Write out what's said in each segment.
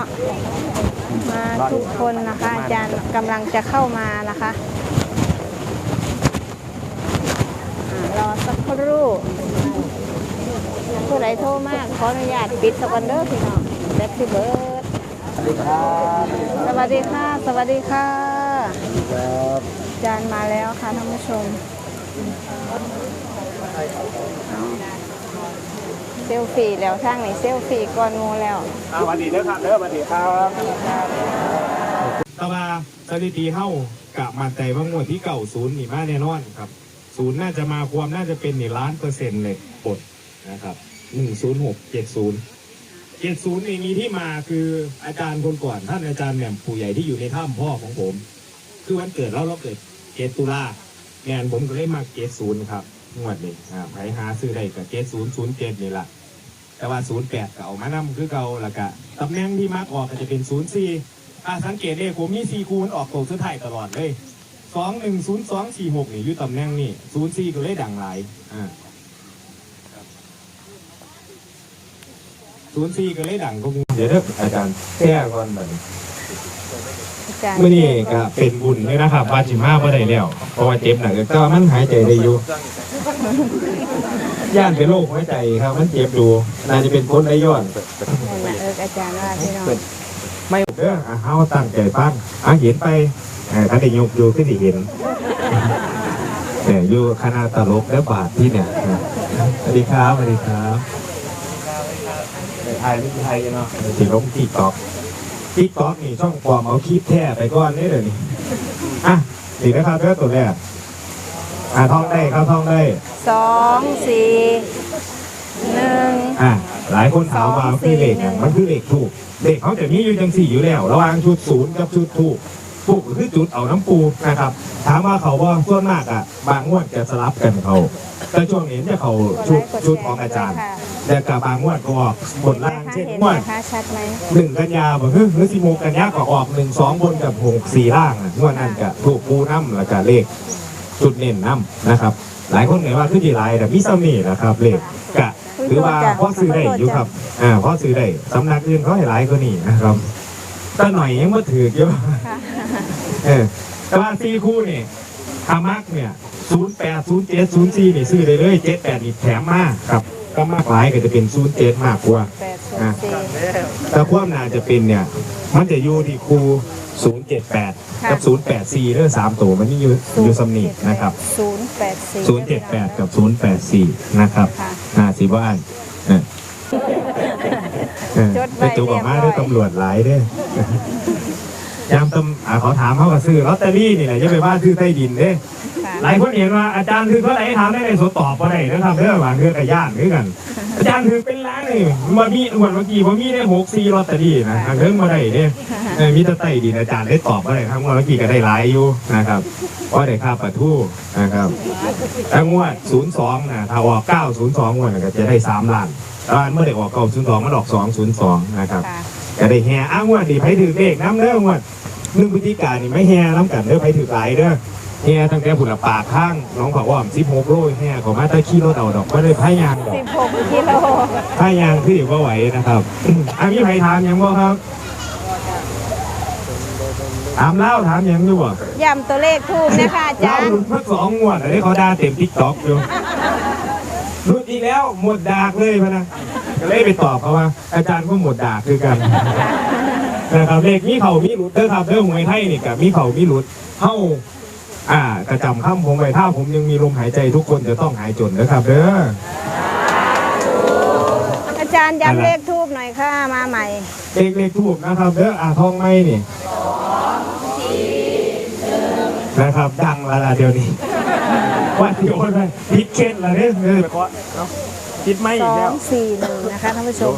นาะมาทุกคนนะคะ อาจารย์กำลังจะเข้ามานะคะอ่ารอสักครู่ผู้ใดโทรมากขออนุญาตปิดสกันเดอร์พี่น้องแบ็คที่เบิร์ดสวัสดีครับสวัสดีค่ะ สวัสดีค่ะครับอาจารย์มาแล้วค่ะท่านผู้ชมเอาเซลฟี่แล้วทางไหนเซลฟี่ก่อนหมูแล้วสวัสดีเด้อครับเด้อสวัสดีครับตาบาสถิติเฮ้ากะมันใจว่างวดที่เก่าศูนย์นี่มาแน่นอนครับศูนย์น่าจะมาความน่าจะเป็นนี่ล้านเปอร์เซ็นต์เลยปลดนะครับหนึ่งศูนย์หกเจ็ดศูนย์เจ็ดศูนย์นี่มีที่มาคืออาจารย์คนก่อนท่านอาจารย์แหม่มผู้ใหญ่ที่อยู่ในถ้ำพ่อของผม คือวันเกิดเราเราเกิดเกตุลางานผมก็เลยมาเกตศูนย์ครับงวดนี้อ่าใครหาซื้อได้กับเกตศูนย์ศูนย์เจ็ดนี่แหละ แต่ว่าศูนย์แปดก็เอามานำคือเก่าและกะตำแหน่งที่มักออกก็จะเป็นศูนย์สี่ถ้าสังเกตเด้ผมมีสี่คูณออกตัวสุดท้ายตลอดเลยสองหนึ่งศูนย์สองสี่หกนี่อยู่ตำแหน่งนี่ศูนย์สี่ก็เลยดังหลายอ่าศูนย์สี่ก็เลยดังก็มูเดี๋ยวเด้ออาจารย์แก้ก่อนแบบอาจารย์เมื่อนี้ก็เป็นบุญเลยนะครับว่าจิมาบ่ได้แล้วเพราะว่าเจ็บหนักแต่ว่ามันหายใจได้อยู่ ย่านเป็นโรคหัวใจครับ มันเจ็บดูน่าจะเป็นคนไร้ย้อนนั่นน่ะเอออาจารย์ว่าพี่น้องไม่เด้ออะเฮาตั้งใจฟังอะเห็นไปเออถ้าได้ยกอยู่ขึ้นที่เห็นเนี่ยอยู่คณะตลกและบาทที่เนี่ยอะสวัสดีครับสวัสดีครับไทยไม่ไทยเนาะสิลงติ๊กต็อกติ๊กต็อกนี่ช่องปลอมเอาคลิปแท้ไปก่อนนี่เดี๋ยวนี้อะดีนะครับเด้อตัวแรกอะท่องได้ครับท่องได้ สองสี่หนึ่ง อะหลายคนถามว่ามันคือเลขอย่างมันคือเลขถูกเลขเขาจะมีอยู่จังสี่อยู่แล้ว ระหว่างชุดศูนย์กับชุดถูกถูกก็คือจุดเอาน้ำปูนะครับ ถามว่าเขาว่าส่วนมากอะบางงวดจะสลับกันเขาแต่ช่วงนี้จะเขาชุดชุดของอาจารย์ แต่กับบางงวดก็ออกบนล่างนะคะเช่นเห็นงไหมวด คะชัดไหมหนึ่งกันยาบอกเฮ้ยหรือสิโมกันยาก็ออกหนึ่งสองบนกับหกสี่ล่างอะงวดนั้นก็ถูกปูน้ำแล้วก็เลข จุดเน้นน้ำนะครับ หลายคนเห็นว่าคือจีไรแต่มิซามีนะครับเลขกะถือว่าพ่อซื้อได้อยู่ครับอ่าพ่อซื้อได้สำนักอื่นเขาให้หลายกว่านี้นะครับแต่หน่อยยังมาถือกอยู่ค่ะเออแต่ว่าซีคู่นี่ทามักเนี่ยศูนย์แปดศูนย์เจ็ดศูนย์สี่นี่ซื้อได้เลยเจ็ดแปดนี่แถมมากครับก็มากหลายก็จะเป็นศูนย์เจ็ดมากกว่าแปดศูนย์สี่แต่ความน่าจะเป็นเนี่ย มันจะอยู่ที่คู่ศูนย์เจ็ดแปดกับศูนย์แปดสี่เรื่องสามตัวมันนี่อยู่อยู่สำนีนะครับศูนย์แปด สี่ศูนย์เจ็ดแปดกับศูนย์แปดสี่นะครับค่ะนาสิบ้านเออเออจดไว้ไปจูบออกมาด้วยตำรวจหลายเด้อยามตำอ่าเขาถามเขาก็ซื้อลอตเตอรี่นี่แหละจะไปว่าซื้อใต้ดินเด้ค่ะหลายคนเห็นว่าอาจารย์ถือเท่าไหร่ถามได้ในสดตอบว่าได้นะครับเรื่องหวานเรื่องกระย่านคือกัน อาจารย์ถือเป็นล้านเลยมามีงวดเมื่อกี้มามีได้หกสี่ลอตเตอรี่นะเรื่องมาได้เด้ เออมีแต่ใต้ดินอาจารย์ได้ตอบว่าได้ทั้งงวดเมื่อกี้ก็ได้หลายอยู่นะครับเพราะได้ค่าปะทู่นะครับแล้วงวด 02นะถ้าออก 902งวดก็จะได้ 3 ล้านตอนเมื่อได้ออก902มันออก 202 นะครับค่ะจะได้แห่อ้างวดดีไผถือเลขน้ำเด้องวดหนึ่งพฤศจิกายนนี่ไม่แห่น้ำกันเด้อไผถือหลายเด้อแห่ตั้งแต่ผุนละปากข้างน้องเขาว่า16โลแห่เขามาแตะขี้รถเอาดอกไม่ได้พายางดอกสิบหกกิโลพายางคือว่าไหวนะครับอันนี้ไผถามยังบ่ครับ ถามเล่าถามยังอยู่บ่ย้ำตัวเลขทูบนะคะอาเราจารย์หลุดมาสองงวดอันนี้เขาด่าเต็มทิกต็อกอยู่หลุดอีกแล้วหมดดากเลยพะนะก็เลยไปตอบเขาว่า อาจารย์ก็หมดดากคือกันนะครับเลขมีเขามีหลุดเด้อครับเรื่องหวยไทยนี่กับมีเขามีหลุดเฮ้าอ่ากระจำข้ามผมไว้ถ้าผมยังมีลมหายใจทุกคนจะต้องหายจนนะครับเด้ออาจารย์ย้ำเลขทูบหน่อยค่ะมาใหม่เลขเลขถูกนะครับเด้ออ่าทองไม่นี่ นะครับ ดังและละเดี๋ยวนี้วันเดียวเลยพิดเค็ดละเนี่ยเออคิดไม่สอีอกแล้วงสี่หนึ่งนะคะท่านผู้ชม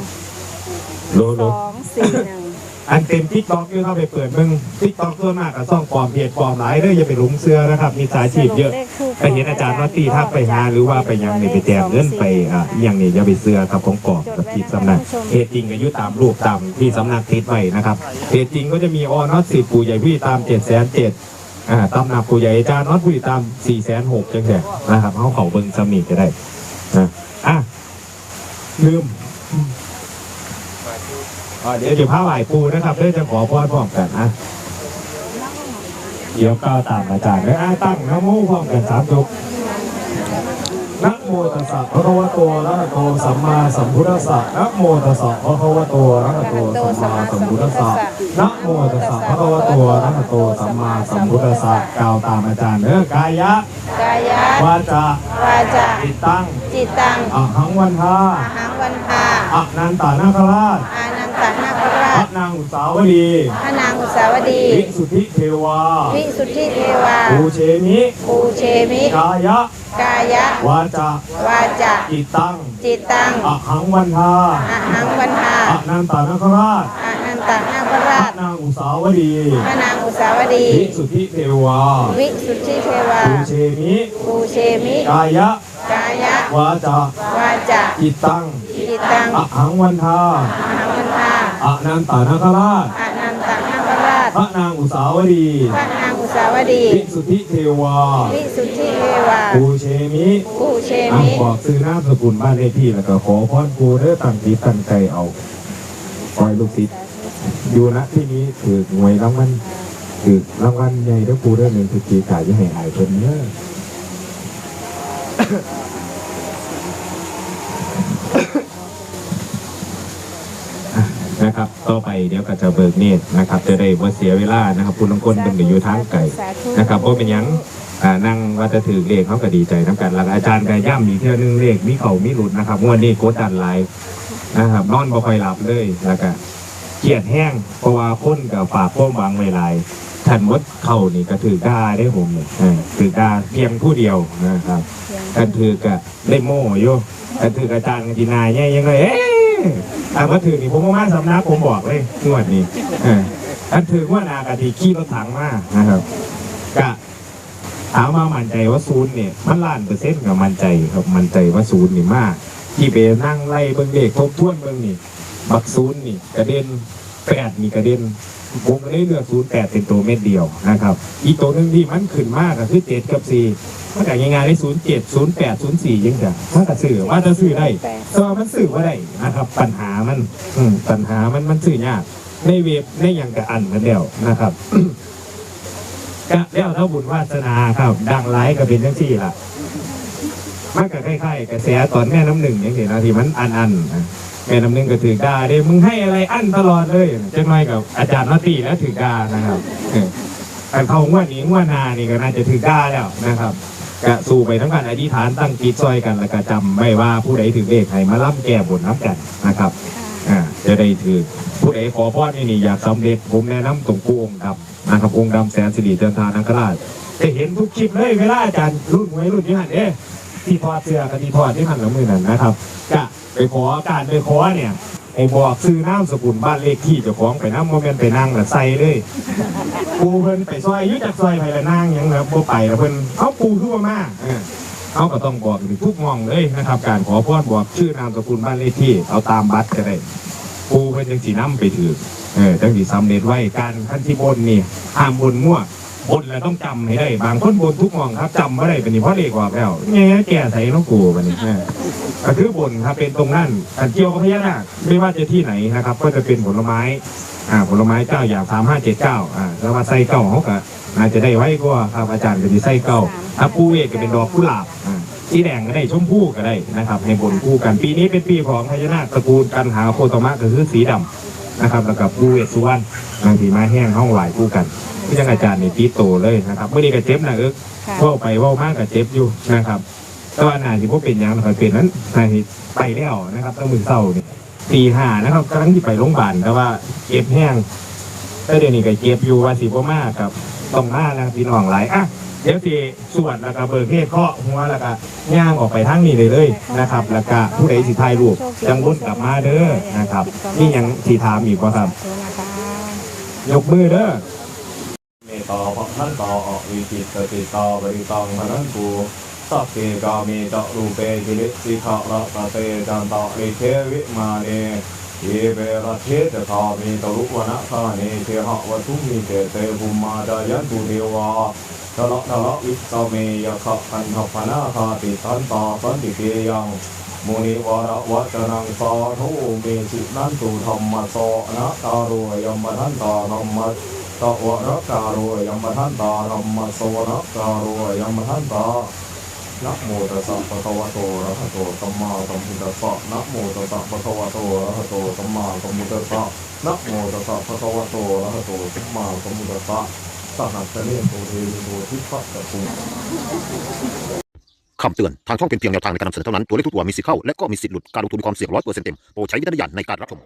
โลสโลองสี่หนึ่งอันเต็มทิกตอกเข้าไปเปิดมึงทิกตอกส่วนมากกับซ่องปลอมเพจปลอมหลายเด้ออย่าไปหลุมเสื้อนะครับ มีสายชีพเยอะไปเห็นอาจารย์นอตตี้ทักไปหาหรือว่าไปยังนี่ไปแจกเงินไปอะอหย่างนี้อย่าไปเสื้อครับของปลอมกับที่สำนักเพจจริงก็อยุตามรูปตามที่สำนักติดไว้นะครับเพจจริงก็จะมีออนอตสิบปู่ใหญ่พี่ตามเจ็ดแสนเจ็ด อ่าตำหนักผู้ใหญ่อาจารย์น็อตผู้ตามสี่แสนหกจังแสนะครับเขาเขาเบิ้งสมีก็ได้นะอะลืมเดี๋ยวจะพาไหว้ปูนะครับเดี๋ยวจะขอพรพร้อมกันนะเดี๋ยวก้าวตามอาจารย์เลยอะตั้งนะโมพร้อมกันสามจบ นะโมตัสสะภะคะวะโตอะระหะโตสัมมาสัมพุทธัสสะนะโมตัสสะภะคะวะโตอะระหะโตสัมมาสัมพุทธัสสะนะโมตัสสะภะคะวะโตอะระหะโตสัมมาสัมพุทธัสสะกล่าวตามอาจารย์เด้อกายะกายะวาจาวาจาจิตตังจิตตังอะหังวันทาอาหังวันทาอะนันตานาคราชอานันตนาค ราพระชนางอุสาวดี พระนางอุสาวดี วิสุทธิเทวา วิสุทธิเทวาภูเชมิปูเชมิ กายะ กายะ วาจา วาจาจิตตัง จิตตังอะหังวันทาอาหังวันทาอะนันตานาคราชอานันตนาคพราระชนางอุสาวดี พระนางอุสาวดี วิสุทธิเทวา วิสุทธิเทวาภูเชมิปูเชมิ กายะ กายะ วาจา วาจาจิตตัง จิตตังอะหังวันทาอาหังวันทา อะนันตานาคราชอานันตนาคราชพระนางอุสาวดีพระนางอุสาวดีวิสุทธิเทวาวิสุทธิเทวาภูเชมิปูเชอะมิบอกซื้อนามสกุลบ้านเลขที่แล้วก็ขอพรกูเด้อตั้งจิตตั้งใจเอาคอยลูกศิษย์อยู่ณที่นี้ถือหน่วยรางวัลถือรางวัลใหญ่เด้อกูเด้อหนึ่งคือกีกายจะให้อายเพิ่นเด้อ นะครับ ต่อไปเดี๋ยวก็จะเบิกเนตรนะครับ จะได้ว่าเสียเวลานะครับคุณลงคนเป็นอยู่ทางไกลนะครับเพราะเป็นหยังอ่านั่งว่าจะถือเลขเขาก็ดีใจน้ำกันแล้วอาจารย์ก็ย่ำอีกเที่ยวนึงเลขมีเขามีหลุดนะครับงวดนี้โกดดันหลายนะครับนอนบ่ค่อยหลับเลยแล้วก็เครียดแห้งเพราะว่าคนกับฝากพ้มวางไว้หลายท่านมดเข้านี่ก็ถือก้าได้ผมเนี่ยเออถือก้าเพียงผู้เดียวนะครับท่านถือก็ได้โม่อยู่ท่านถืออาจารย์กันจีนายเนี่ยยังไงเอ๊ะ ถ้ามาถือนี่ผมว่ามาสำนักผมบอกเลยงวดนี้ออท่านถือว่านากะทิขี้รถถังมากนะครับกะถามมามั่นใจว่าศูนย์เนี่ยมันล้านเปอร์เซ็นต์กับมั่นใจครับมั่นใจว่าศูนย์นี่มากที่ไปนั่งไล่เบิ้งเบกทบทวนเบิ้งนี่บักศูนย์นี่กระเด็นแปดนี่กระเด็น ผมก็เลยเลือกศูนย์แปดเป็นตัวเม็ดเดียวนะครับ อีกตัวหนึ่งที่มันขึ้นมากก็คือเจ็ดกับสี่มันก็ง่ายๆได้ศูนย์เจ็ดศูนย์แปดศูนย์สี่ยังไงมันก็สื่อว่าจะสื่อได้แต่มันสื่อว่าได้นะครับ ปัญหามันอืปัญหามันมันสื่อยากในเว็บในอย่างกับอันกันเดียวนะครับก็แล้วเท่าบุญวาสนาครับ ดังไลฟ์ก็เป็นทั้งสี่ล่ะมันก็คล้ายๆกระแสตอนแม่น้ำหนึ่งอย่างเห็นนะที่มันอันอันนะ แม่น้ำหนึ่งก็ถือดาเด้มึงให้อะไรอันตลอดเลยจังน้อยกับอาจารย์นอตีแล้วถือดานะครับออแต่เขางวดนี้งวดนานี่ก็น่าจะถือดาแล้วนะครับก็สู้ไปทั้งการอธิษฐานตั้งจิตซอยกันแล้วก็จำไม่ว่าผู้ใดถือเลขให้มาล่ำแก้บนน้ำกันนะครับอ่าจะได้ถือผู้ใดขอพรนี่นี่อยากสำเร็จผมแนะนำตรงกูองค์ดำนะครับองค์ดำแสนสิริเจริญทานังคราชจะเห็นทุกคลิปเลยเวลาอาจารย์รุ่นไว้รุ่นนี้หันเอ๊ะที่ทอดเสื้อกับที่ทอดที่หันละมือนั่นนะครับจะ ไปขอการไปขอเนี่ยไอ้บอกซื้อน้ำสกุลบ้านเลขที่เจ้าของไปน้ำโมเมนไปนั่งละใส่เลยปูเพิ่นไปซอยยุจากซอยไปละนั่งยังนะบ่ไปละเพิ่นเขาปูทั่วมากเขาก็ต้องบอกทุกมองเลยนะครับ การขอพรบอกชื่อนามสกุลบ้านเลขที่เอาตามบัตรก็ได้ปูเพิ่นจังสีน้ำไปถือเออจังสีสำเร็จไว้การขั้นที่บนนี่ห้ามบนมั่วบนแล้วต้องจำให้ได้ บางคนบนทุกมองครับจำไม่ได้เป็นเพราะเลขออกแล้วแง่แก่ใส่น้องกูบันนี้ ก็คือบนครับเป็นตรงนั้นอันเกี่ยวกับพญานาคไม่ว่าจะที่ไหนนะครับ ก็จะเป็นผลไม้อ่าผลไม้เก้าอย่างสามห้าเจ็ดเก้าอ่าแล้วมาใส่เก้าเขาก็น่าจะได้ไว้ก็ครับอาจารย์ก็จะใส่เก้าถ้าปูเวกก็เป็นดอกกุหลาบอ่าสีแดงก็ได้ชมพู่ก็ได้นะครับ ให้บนคู่กันปีนี้เป็นปีของพญานาคตระกูลกันหาโคตมะก็คือสีดำนะครับแล้วกับปูเวสสุวรรณบางทีมาแห้งห้องไหวคู่กันที่จังอาจารย์ในปีโตเลยนะครับเมื่อนี้ก็เจ็บนะเอิกค่ะเว่าไปเว่ามากกับเจ็บอยู่นะครับ แต่ว่านาที่พวกเป็นยังนะครับเป็นนั้นนาที่ไปแล้วนะครับตั้งมือเศร้านี่ตีห้านะครับกำลังที่ไปโรงพยาบาลแต่ว่าเจ็บแห้งแต่เดี๋ยวนี้ก็เจ็บอยู่ว่าสิบ่มากครับต้องมาแล้วพี่น้องหลายอะเดี๋ยวสิสวดแล้วก็เบิกเทศเคาะหัวแล้วก็ย่างออกไปทางนี้เลยเลยนะครับ แล้วก็ผู้ใดสิถ่ายรูปจังวนกลับมาเด้อนะครับนี่ยังสีถามอีกว่าครับ ยกมือเด้อเมตตาพระท่านต่อออกวิจิตติตาบริตังพนันกู สัพเพกามีตะรูเปกิริสิขะระตะเตจันตะเอเทวิมาเนเยเปรเทตะคามีตะลุวนะคาเนเทหะวัตุมีเตเตภุมาดายันตุเทวาทะเลาะทะเลาะวิสเมยะขะพันหพนาคาติสันตาสันติเกยังมุนิวรวัจนังสาธุเมสุนันตุธรรมโสนะตาโรยมทันตาธรรมตะวะกาโรยมทันตาธรรมโสนะกาโรยมทันตา นะโมตัสสะภะคะวะโตอะระหะโตสัมมาสัมพุทธัสสะนะโมตัสสะภะคะวะโตอะระหะโตสัมมาสัมพุทธัสสะนะโมตัสสะภะคะวะโตอะระหะโตสัมมาสัมพุทธัสสะสหัสสะเนโตเทวิโตทิพพะตะตุคำเตือน ทางช่องเป็นเพียงแนวทางในการนำเสนอเท่านั้น ตัวเลขทุกตัวมีสิทธิ์เข้า และก็มีสิทธิ์หลุด การลงทุนมีความเสี่ยงร้อยเปอร์เซ็นต์เต็ม โปรดใช้วิจารณญาณในการรับชม